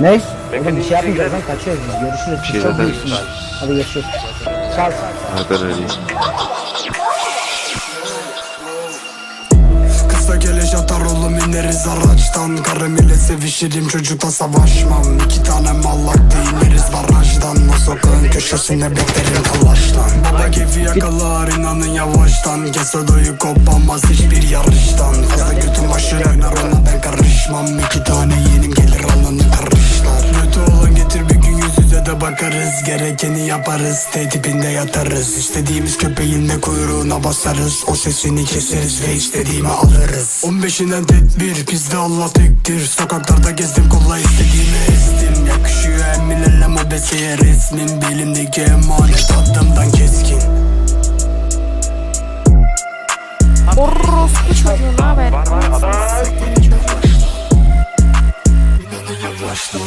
Ne? Oğlum bir şey, şey yapmayacağız lan kaçıyoruz biz görüşürüz. Bir şey Çok büyüksün lan. Hadi görüşürüz. Çal. Haber vereyim. Kısa geleceğim tarolum ineriz araçtan Karım ile sevişirim çocukla savaşmam İki tane mallak değil köşesinde beklerim talaştan Baba keyfi yakalar inanın yavaştan. Kesodoyu kopamaz hiçbir yarıştan. Fazla götüm aşırı oynar ona ben karışmam. İki tane yeğenim gelir alanı karışlar. Kötü olan getir bir gün yüz yüze de bakarız. Gerekeni yaparız T tipinde yatarız. İstediğimiz köpeğin de kuyruğuna basarız. O sesini keseriz ve istediğimi alırız. 15'inden tedbir bizde Allah tektir. Sokaklarda gezdim kolla istediğimi ezdim. Yakışıyor Türkiye resmin belimdeki emanet Aklımdan keskin Orospu çocuğu ne haber? Var var adam. Yavaştım.